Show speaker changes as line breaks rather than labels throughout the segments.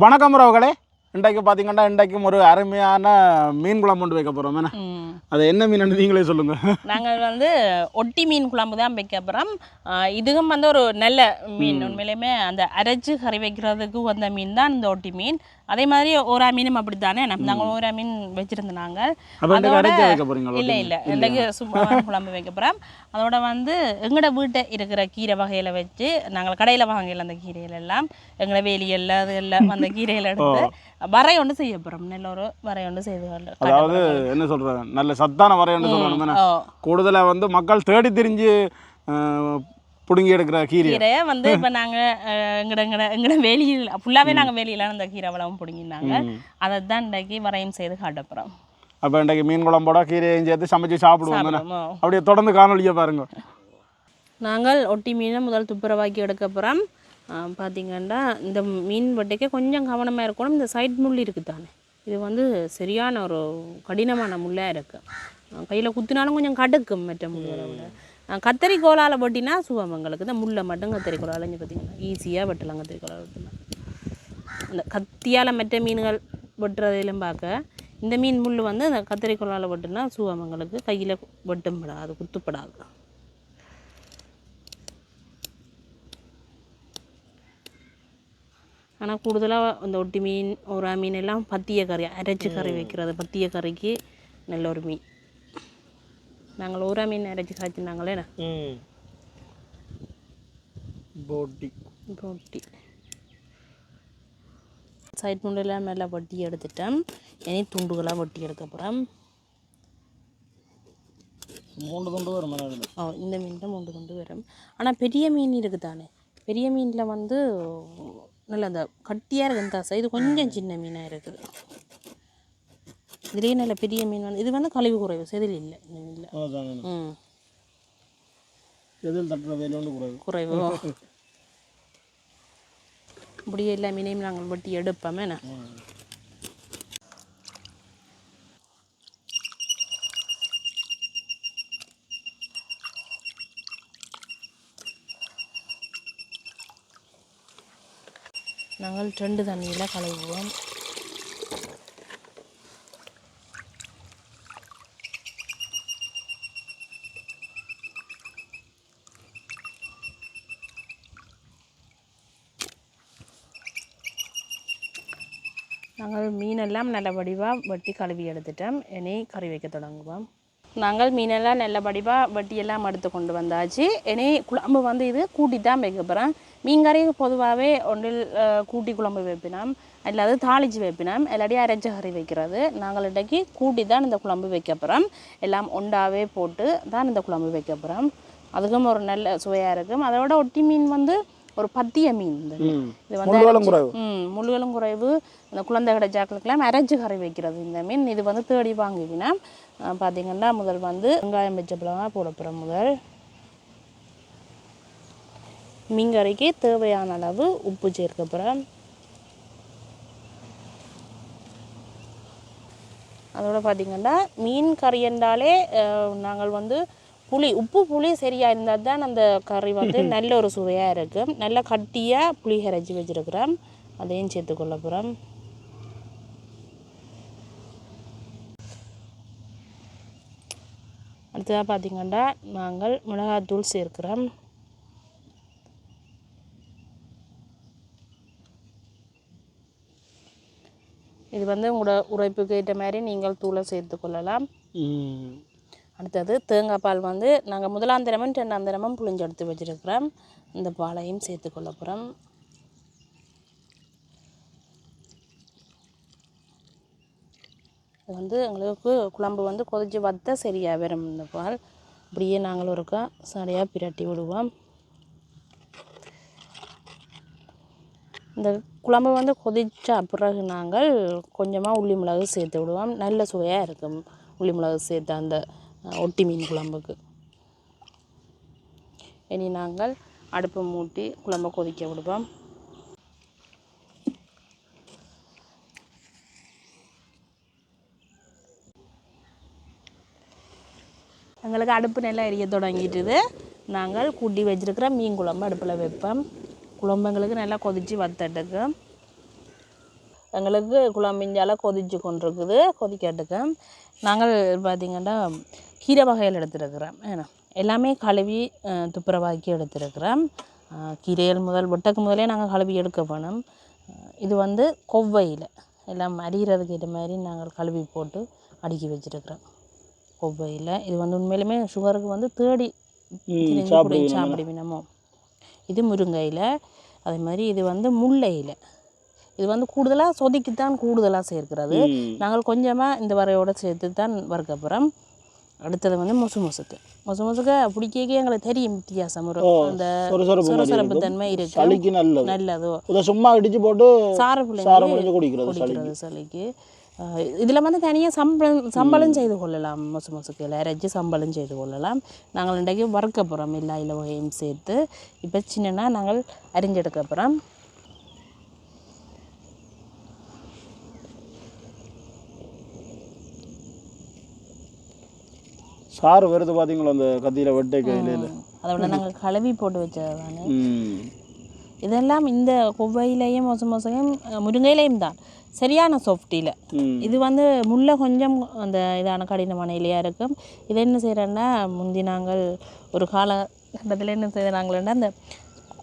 வணக்கம் உறவுகளே. இன்றைக்கு பார்த்தீங்கன்னா இன்றைக்கும் ஒரு அருமையான மீன் குழம்பு கொண்டு வைக்க போகிறோம் என்ன. அது என்ன மீன் நீங்களே சொல்லுங்க.
நாங்கள் வந்து ஒட்டி மீன் குழம்பு தான் வைக்க போகிறோம் இதுவும் வந்து ஒரு நல்ல மீன். உண்மையிலுமே அந்த அரைச்சு கறி வைக்கிறதுக்கு வந்த மீன் தான் இந்த ஒட்டி மீன். அதே மாதிரி ஓரா மீனும் அப்படி தானே நாங்கள் ஓரா மீன்
போகிறீங்களா
இல்லை இல்லை. இன்றைக்கு சும்மா குழம்பு வைக்க போகிறோம் அதோட வந்து எங்களோட வீட்டை இருக்கிற கீரை வகையில் வச்சு நாங்கள் கடையில் வாங்கல அந்த கீரைகள் எல்லாம் எங்களோட வேலியல்ல அது எல்லாம் அந்த கீரைகள் எடுத்து வரை ஒன்று செய்ய போகிறோம் நல்ல ஒரு வரை ஒன்று செய்து
அதாவது. என்ன சொல்கிறது நல்ல சத்தான வரையன்னு சொல்லணும் என்ன
ஓ.
கூடுதலாக வந்து மக்கள் தேடி திரிஞ்சு பிடுங்கி எடுக்கிற கீரை
கீரையை வந்து இப்போ நாங்கள் எங்கட எங்கட எங்கட வெளியில் ஃபுல்லாகவே நாங்கள் வெளியில அந்த கீரை வளம் பிடிங்கினாங்க. அதை தான் இன்றைக்கி வரையும் செய்து காட்ட போகிறோம்
அப்போ இன்றைக்கு மீன் குழம்போட கீரையும் சேர்த்து சமைச்சு சாப்பிடுவோம். அப்படியே தொடர்ந்து காணொலியை பாருங்க.
நாங்கள் ஒட்டி மீனை முதல் துப்புரவாக்கி எடுக்க போகிறோம் பார்த்தீங்கன்னா இந்த மீன் வட்டிக்கு கொஞ்சம் கவனமாக இருக்கணும். இந்த சைட் முள் இருக்குது தானே? இது வந்து சரியான ஒரு கடினமான முள்ளாக இருக்குது கையில் குத்தினாலும் கொஞ்சம் கடுக்கும் மற்ற முள்களை விட கத்தரிக்கோலால் வெட்டினா சுகம் எங்களுக்கு. இந்த முள்ளை மட்டும் கத்தரிக்கோலால் இங்கே பார்த்தீங்கன்னா ஈஸியாக வெட்டலாம் கத்தரிக்கோலால் வெட்டலாம் அந்த கத்தியால் மற்ற மீன்கள் வெட்டுறதிலும் பார்க்க இந்த மீன் முள் வந்து அந்த கத்தரிக்கோலால் வெட்டுனா சுகம் எங்களுக்கு. கையில் வெட்டும்படாது குத்துப்படாது. ஆனால் கூடுதலாக இந்த ஒட்டி மீன் ஒரு மீன் எல்லாம் பத்திய கறி அரைச்சி கறி வைக்கிறது. பத்திய கறிக்கு நல்ல ஒரு மீன். நாங்கள் ஊரா மீன் அரைச்சி காய்ச்சினாங்களே
போட்டி.
ரொட்டி சைட் முண்டெல்லாம் நல்லா வட்டி எடுத்துட்டேன். இனி துண்டுகளாக வட்டி எடுக்க போகிறேன்
மூன்று துண்டு வரும்
ஓ இந்த மீன் தான் மூன்று துண்டு வரும். ஆனால் பெரிய மீன் இருக்குது தானே பெரிய மீனில் வந்து நல்ல அந்த கட்டியாக இருக்கு இந்த சைது கொஞ்சம் சின்ன மீனாக இருக்குது. இதுலேயே நல்ல பெரிய மீன் வந்து இது வந்து கழிவு குறைவு செதில் இல்லை மீனில் ம்.
தட்டுற
குறைவு. இப்படியே எல்லா மீனையும் நாங்கள் வெட்டி எடுப்போமே என்ன? நாங்கள் ரெண்டு தண்ணியில் கழுவுவோம். நாங்கள் மீனெல்லாம் நல்ல வடிவாக வெட்டி கழுவி எடுத்துட்டோம். இனி கறி வைக்க தொடங்குவோம். நாங்கள் மீனெல்லாம் நல்ல வடிவாக வெட்டியெல்லாம் எடுத்து கொண்டு வந்தாச்சு. இனி குழம்பு வந்து இது கூட்டி தான் வைக்க போகிறேன் மீன் கறி பொதுவாகவே ஒன்றில் கூட்டி குழம்பு வைப்பினோம். அல்லது தாளிச்சு வைப்பினோம். இல்லாட்டி அரைச்ச கறி வைக்கிறது. நாங்கள் இன்றைக்கு கூட்டி தான் இந்த குழம்பு வைக்க போகிறோம் எல்லாம் ஒண்டாவே போட்டு தான் இந்த குழம்பு வைக்க போகிறோம் அதுக்கும் ஒரு நல்ல சுவையாக இருக்கும். அதோட ஒட்டி மீன் வந்து ஒரு பத்திய மீன். இது. வந்து
முள்ளுகளும் குறைவு.
இந்த குழந்தை கிடைச்சாக்களுக்கெல்லாம் அரைச்சு கறி வைக்கிறது இந்த மீன். இது வந்து தேடி வாங்குவினா பார்த்தீங்கன்னா முதல் வந்து வெங்காயம் வச்ச பழமாக போட போகிறோம் முதல் மீன் கறிக்கு தேவையான அளவு உப்பு சேர்க்க போகிறோம் அதோட பார்த்தீங்கன்னா மீன் கறி என்றாலே நாங்கள் வந்து புளி உப்பு புளி சரியாக இருந்தால் தான் அந்த கறி வந்து நல்ல ஒரு சுவையாக இருக்கும் நல்ல கட்டியாக புளி கரைச்சி வச்சுருக்கிறோம். அதையும் சேர்த்துக்கொள்ள போகிறோம் அடுத்ததாக பார்த்தீங்கன்னா நாங்கள் மிளகாத்தூள் சேர்க்கிறோம். இது வந்து உங்களோட உரைப்புக்கு ஏற்ற மாதிரி நீங்கள் தூளை சேர்த்துக்கொள்ளலாம் அடுத்தது தேங்காய் பால் வந்து நாங்கள் முதலாம் தினமும் ரெண்டாம் தினமும் புளிஞ்சு எடுத்து வச்சுருக்கிறோம். இந்த பாலையும் சேர்த்துக்கொள்ள போகிறோம் இது வந்து எங்களுக்கு குழம்பு வந்து கொதிச்சு வத்த சரியாக வரும் இந்த பால். அப்படியே நாங்களும் ஒருக்கா சரியாக பிரட்டி விடுவோம். இந்த குழம்பு வந்து கொதித்த பிறகு நாங்கள் கொஞ்சமாக உள்ளி மிளகு சேர்த்து விடுவோம். நல்ல சுவையாக இருக்கும். உள்ளி மிளகு சேர்த்து அந்த ஒட்டி மீன் குழம்புக்கு. இனி நாங்கள் அடுப்பை மூட்டி குழம்பை கொதிக்க விடுவோம். எங்களுக்கு அடுப்பு நல்லா எரிய தொடங்கிட்டுது. நாங்கள் கூட்டி வச்சிருக்கிற மீன் குழம்பு அடுப்பில் வைப்போம். குழம்பு எங்களுக்கு நல்லா கொதித்து வத்தட்டுக்கு எங்களுக்கு குழம்பிஞ்சால கொதிச்சு கொண்டிருக்குது. கொதிக்கட்டுக்கு. நாங்கள் பார்த்திங்கன்னா கீரை வகைகள் எடுத்துருக்குறோம் ஏன்னா எல்லாமே கழுவி துப்புரவாக்கி எடுத்துருக்குறோம் அஹ், கீரைகள் முதல் வெட்டக்கு முதலே நாங்கள் கழுவி எடுக்க அஹ், இது வந்து கொவ்வையில். எல்லாம் அரிகிறதுக்கு ஏற்ற மாதிரி நாங்கள் கழுவி போட்டு அடுக்கி வச்சுருக்குறோம். கொவ்வையில். இது வந்து உண்மையிலுமே சுகருக்கு வந்து தேடி சாப்பிடுவினமோ. இது முருங்கையில். அதே மாதிரி இது வந்து முல்லையில். இது வந்து கூடுதலாக சொதிக்குத்தான் கூடுதலாக சேர்க்கிறது. நாங்கள் கொஞ்சமாக இந்த வரையோடு சேர்த்து தான் வறுக்க போகிறோம் அடுத்தது வந்து முசு முசுக்கு. முசு முசுக்க பிடிக்கவே எங்களுக்கு தெரியும் வித்தியாசம். ஒரு அந்த
சொரசொரப்பு.
தன்மை இருக்கு.
நல்லது. சும்மா இடிச்சு போட்டு சாரம்
பிள்ளைங்க
குடிக்கிறது சளிக்கு.
இதில் வந்து தனியாக சம்பளம் சம்பளம் செய்து கொள்ளலாம் மொசு மொசுக்கில் அரைச்சி சம்பளம் செய்து கொள்ளலாம். நாங்கள் இன்றைக்கு வறுக்க போகிறோம் எல்லா இல வகையும் சேர்த்து. இப்போ சின்னனா நாங்கள் அரிஞ்செடுக்க போகிறோம்
சாறு வருது பார்த்தீங்களா அந்த கத்தியில் வெட்டை கையில்
அதை விட நாங்கள் கழுவி போட்டு வச்சது தானே
ம்.
இதெல்லாம் இந்த கொவ்வையிலையும் மொசு மொசையும் முருங்கையிலையும் தான். சரியான சாஃப்டியில் இது வந்து முல்லை கொஞ்சம் அந்த இதான கடினமான இலையாக இருக்கும். இதை என்ன செய்கிறேன்னா முந்தி நாங்கள் ஒரு காலகட்டத்தில் என்ன செய்கிறாங்களேன்னா அந்த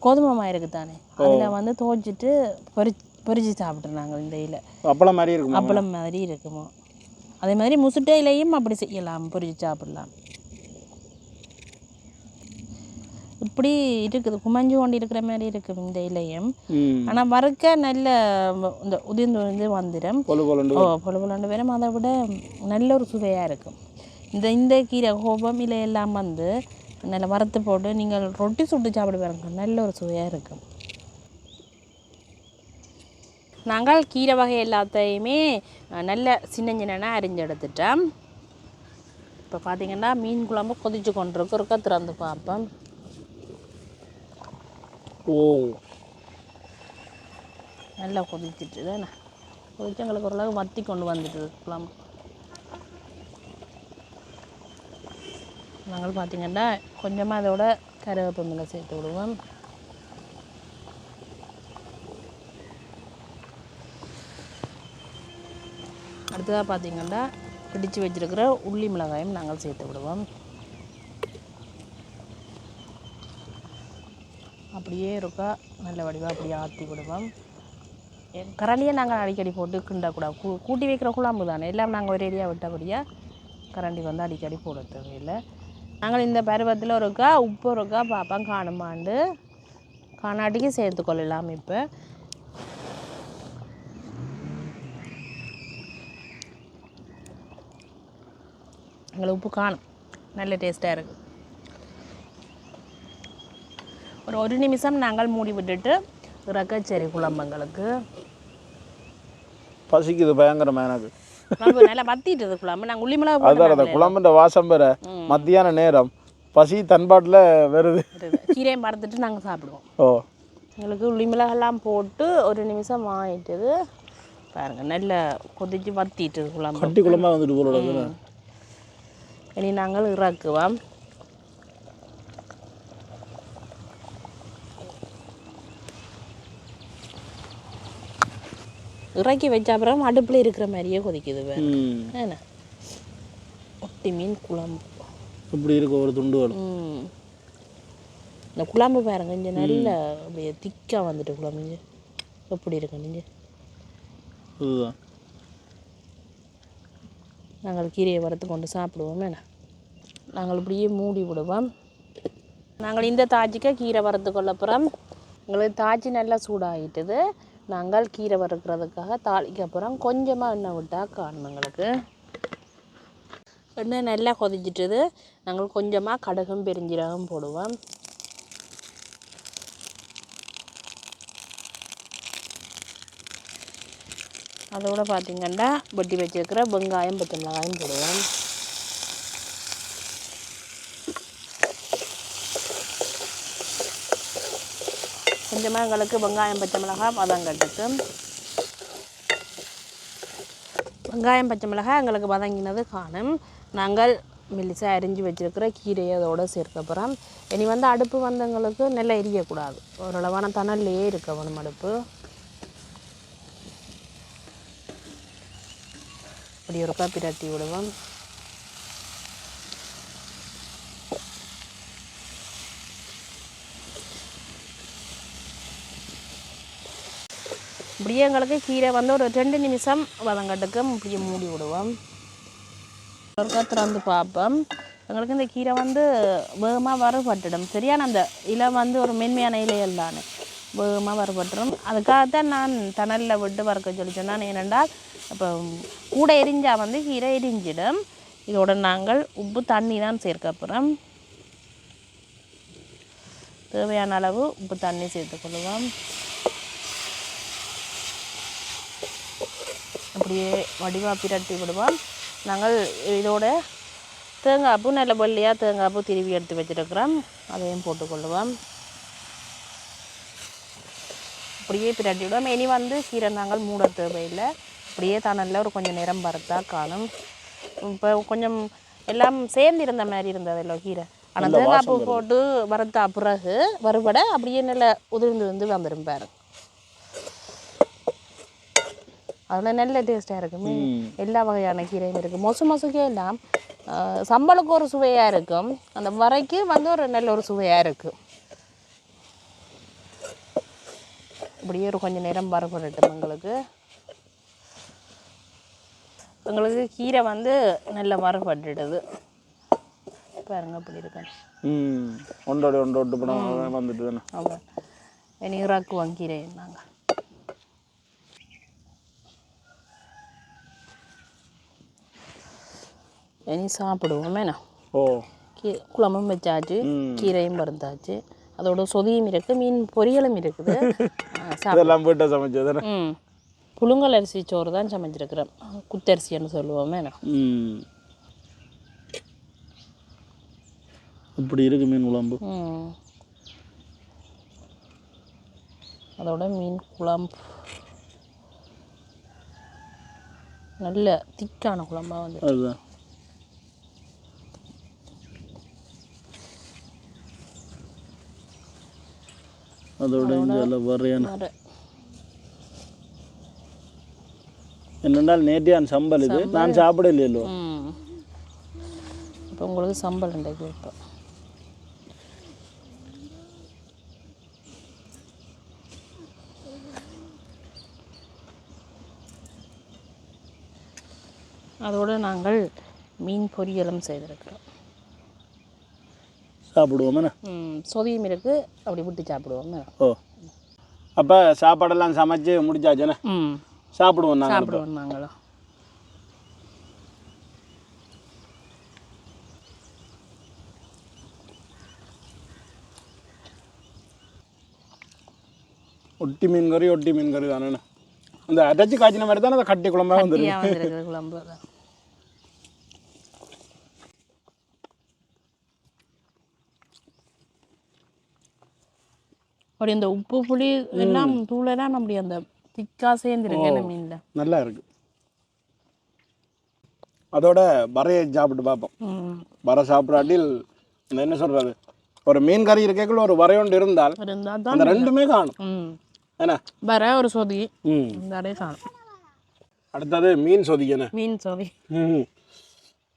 கோதுமை மாவு இருக்குது தானே அதில் வந்து துவைச்சிட்டு பொரி பொரிச்சு சாப்பிட்றோம் நாங்கள் இந்த இலை.
அப்பளம் மாதிரி இருக்குமா?
அப்பளம் மாதிரி இருக்குமோ? அதே மாதிரி முசுட்டையிலையும் அப்படி செய்யலாம் பொரிச்சு சாப்பிடலாம். இப்படி இருக்குது. குமஞ்சு கொண்டு இருக்கிற மாதிரி இருக்கும் இந்த இலையும்.
ம்.
ஆனால் வறுக்க நல்ல இந்த உதிர்ந்து உதிர்ந்து வந்துடும் ஓ பொல பொலண்டு பேரும் அதை விட நல்ல ஒரு சுவையாக இருக்கும். இந்த இந்த கீரை கோபம் இல்லை எல்லாம் வந்து நல்ல வறுத்து போட்டு நீங்கள் ரொட்டி சுட்டு சாப்பிட பாருங்க. நல்ல ஒரு சுவையாக இருக்கும். நாங்கள் கீரை வகை எல்லாத்தையுமே நல்ல சின்ன சின்னனா அரிஞ்சு எடுத்துட்டோம் இப்போ பார்த்தீங்கன்னா மீன் குழம்பு கொதிச்சு கொண்டிருக்கு. ஒருக்கா திறந்து பார்ப்போம்.
ஓ.
நல்லா கொதிச்சிட்டு தானே? கொதிச்சு எங்களுக்கு ஓரளவு வத்தி கொண்டு வந்துட்டு குழம்பு நாங்கள் பார்த்தீங்கன்னா கொஞ்சமாக அதோட கருவேப்பமில்லை சேர்த்து விடுவோம். அடுத்ததாக பார்த்தீங்கன்னா பிடிச்சு வச்சிருக்கிற உள்ளி மிளகாயும் நாங்கள் சேர்த்து விடுவோம். அப்படியே இருக்கா? நல்ல வடிவாக அப்படியே ஆற்றி விடுவோம். கரண்டியை நாங்கள் அடிக்கடி போட்டு கிண்டக்கூடாது கூ கூட்டி வைக்கிற குழம்பு தானே? எல்லாம் நாங்கள் ஒரேடியாக விட்டபடியாக கரண்டி வந்து அடிக்கடி போட தேவையில்லை. நாங்கள் இந்த பருவத்தில் ஒருக்கா உப்பு ஒருக்கா பார்ப்போம் காணுமாண்டு. காணாட்டிக்கு சேர்த்து கொள்ளலாம் இப்போ. எங்களுக்கு உப்பு காணும். நல்ல டேஸ்ட்டாக இருக்குது ஒரு ஒரு நிமிஷம் நாங்கள் மூடி விட்டுட்டு இறக்கச்சேரி குழம்புங்களுக்கு.
பசிக்குது பயங்கரமா எனக்கு.
நல்லா வத்திட்டுது குழம்பு. நாங்கள் உள்ளி மிளகா போட்டு
அதான் அந்த குழம்புன்ற வாசம் பெற மத்தியான நேரம். பசி தன்பாட்டில் வருது.
இருக்குது. கீரையும் பறந்துட்டு நாங்கள் சாப்பிடுவோம்.
ஓ.
எங்களுக்கு உள்ளி மிளகெல்லாம் போட்டு ஒரு நிமிஷம் ஆயிட்டுது. பாருங்க நல்ல கொதிச்சு வத்திட்டுது குழம்பு.
கட்டி குழம்பா வந்துட்டு போல
இனி நாங்கள் இறக்குவோம் இறக்கி வச்ச அப்புறம் அடுப்பில் இருக்கிற மாதிரியே கொதிக்குது என்ன ஒட்டி மீன் குழம்பு
இப்படி இருக்கு ஒரு துண்டு வரும்
ம் இந்த குழம்பு பாருங்க இங்கே நல்ல அப்படியே திக்காக வந்துட்டு குழம்பு எப்படி இருக்கு நீங்கள்
அதுதான்
நாங்கள் கீரையை வறுத்து கொண்டு சாப்பிடுவோம் நாங்கள் இப்படியே மூடி விடுவோம். நாங்கள் இந்த தாச்சிக்க கீரை வறுத்து கொள்ளப்புறம் எங்களுக்கு தாச்சி நல்லா சூடாகிட்டுது நாங்கள் கீரை வறுக்கிறதுக்காக தாளிக்க அப்புறம் கொஞ்சமாக எண்ணெய் விட்டால் காணும் எங்களுக்கு. எண்ணெய் நல்லா கொதிச்சிட்டுது. நாங்கள் கொஞ்சமாக கடுகும் பெருஞ்சீரகம் போடுவோம். அதோட பார்த்தீங்கன்னா வெட்டி வச்சிருக்கிற வெங்காயம் பச்சை மிளகாயும் போடுவோம். கொஞ்சமாக எங்களுக்கு வெங்காயம் பச்சை மிளகாய் வதங்கட்டுக்கு வெங்காயம் பச்சை மிளகாய் எங்களுக்கு வதங்கினது காணும். நாங்கள் மெல்லிசாக அரிஞ்சு வச்சுருக்கிற கீரையை அதோட சேர்க்கப்புறம் இனி வந்து அடுப்பு வந்தவங்களுக்கு நல்லா எரியக்கூடாது. ஓரளவான தணல்லையே இருக்க வேணும் அடுப்பு. இப்படி ஒருக்கா பிரட்டி விடுவோம். இப்படியே எங்களுக்கு கீரை வந்து ஒரு ரெண்டு நிமிஷம் வதங்கட்டுக்கு இப்படியே மூடி விடுவோம். ஒருக்கா திறந்து பார்ப்போம். எங்களுக்கு இந்த கீரை வந்து வேகமாக வறுபட்டுடும். சரியான அந்த இலை வந்து ஒரு மென்மையான இலையல் தானே. வேகமாக வரப்பட்டுரும். அதுக்காகத்தான் நான் தணலில் விட்டு வறுக்க சொல்லி சொன்னேன். ஏனென்றால் இப்போ கூட எரிஞ்சால் வந்து கீரை எரிஞ்சிடும். இதோட நாங்கள் உப்பு தண்ணி தான் சேர்க்க போகிறோம் தேவையான அளவு உப்பு தண்ணி சேர்த்துக்கொள்ளுவோம் அப்படியே வடிவாக பிரட்டி விடுவோம். நாங்கள் இதோட தேங்காய் பூ நல்ல வெள்ளையாக தேங்காய் பூ திருவி எடுத்து வச்சுருக்கிறோம். அதையும் போட்டுக்கொள்ளுவோம் அப்படியே பிரட்டி விடுவோம். இனி வந்து கீரை நாங்கள் மூட தேவையில்லை. அப்படியே தணலில் ஒரு கொஞ்சம் நேரம் வறுத்தா காணும். இப்போ கொஞ்சம் எல்லாம் சேர்ந்து இருந்த மாதிரி இருந்ததில்ல கீரை. ஆனால் தேங்காய் பூ போட்டு வறுத்தா பிறகு வறுபட அப்படியே நல்ல உதிர்ந்து வந்து வந்துடும் பாரு. அதில் நல்ல டேஸ்ட்டாக இருக்குமே எல்லா வகையான கீரையும் இருக்குது மொசு மொசுக்கே எல்லாம் சம்பளுக்கு ஒரு சுவையாக இருக்கும். அந்த வரைக்கு வந்து ஒரு நல்ல ஒரு சுவையாக இருக்குது இப்படியே ஒரு கொஞ்சம் நேரம் வறுபடட்டும் எங்களுக்கு. எங்களுக்கு கீரை வந்து நல்ல வறுபட்டுடுது பாருங்க அப்படி இருக்கேன்
ம் ஒன்றோட ஒன்று ஒட்டு படம் வந்துட்டு தானே.
ஆமாம் இனி இறாக்குவோம் கீரை நாங்கள் இனி சாப்பிடுவோம் என்ன?
ஓ.
கீ குழம்பும் வச்சாச்சு. கீரையும் பருந்தாச்சு அதோட சொதியும் இருக்குது மீன் பொரியலும் இருக்குது.
இதெல்லாம் வீட்டை சமைச்சது
ம். புழுங்கல் அரிசி சோறு தான் சமைச்சிருக்கிறோம் குத்தரிசின்னு சொல்லுவோமே
இப்படி இருக்கு மீன் குழம்பு.
அதோட மீன் குழம்பு. நல்ல திக்கான குழம்பா வந்து.
அதுதான். அதோட இந்த வரையான
வர
என்னென்றால் நேற்றியான் சம்பல் இது நான் சாப்பிட இல்லையோ
ம் இப்போ உங்களுக்கு சம்பல் இன்றைக்கு வைப்போம் அதோடு நாங்கள் மீன் பொரியலும் செய்திருக்கிறோம்
சாப்பிடுவோம்
சொதியும் இருக்குது அப்படி விட்டு சாப்பிடுவோம்.
ஓ. அப்போ சாப்பாடெல்லாம் சமைச்சு முடிச்சாச்சுண்ணே? சாப்பிடுவோம் நாங்கள்.
சாப்பிடுவோம் நாங்களும்.
ஒட்டி மீன் கறி ஒட்டி மீன் கறி தானே அந்த அரைச்சி காய்ச்சின மாதிரி தானே கட்டி குழம்பா வந்துருக்கு.
குழம்பு அப்படி அந்த உப்பு புளி எல்லாம் தூளெல்லாம் அப்படி அந்த திக்கா சேர்ந்துருக்கு என்ன மீனில்.
நல்லா இருக்கு அதோட வரையை சாப்பிட்டு பார்ப்போம். வரை சாப்பிடாட்டில் இந்த என்ன சொல்றது? ஒரு மீன் கறி இருக்கக்குள்ள ஒரு வரையொண்டு இருந்தால் அந்த ரெண்டுமே காணும். என்ன?
வர ஒரு சொதி. இந்த அடைய காணும்.
அடுத்தது மீன் சொதிக்கண்ணே
மீன் சொதி.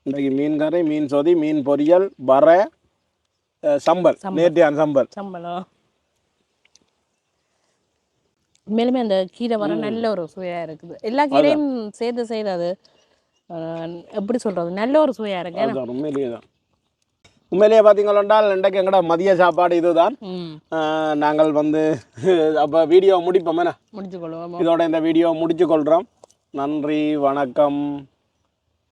இன்றைக்கு மீன் கறி மீன் சொதி மீன் பொரியல் வரை சம்பல். நேற்றியான் சம்பல்.
சம்பளம் உண்மையிலுமே அந்த கீரை வர நல்ல ஒரு சுவையாக இருக்குது. எல்லா கீரையும் சேர்த்து செய்து அது எப்படி சொல்கிறது நல்ல ஒரு சுவையாக இருக்கு.
உண்மையிலேயே தான். உண்மையிலேயே பார்த்தீங்களென்றால் இன்றைக்கு எங்கட மதிய சாப்பாடு இதுதான். நாங்கள் வந்து அப்போ வீடியோ முடிப்போம் என்ன?
முடிச்சு கொள்வோம்.
இதோட இந்த வீடியோ முடிச்சு கொள்கிறோம் நன்றி வணக்கம்.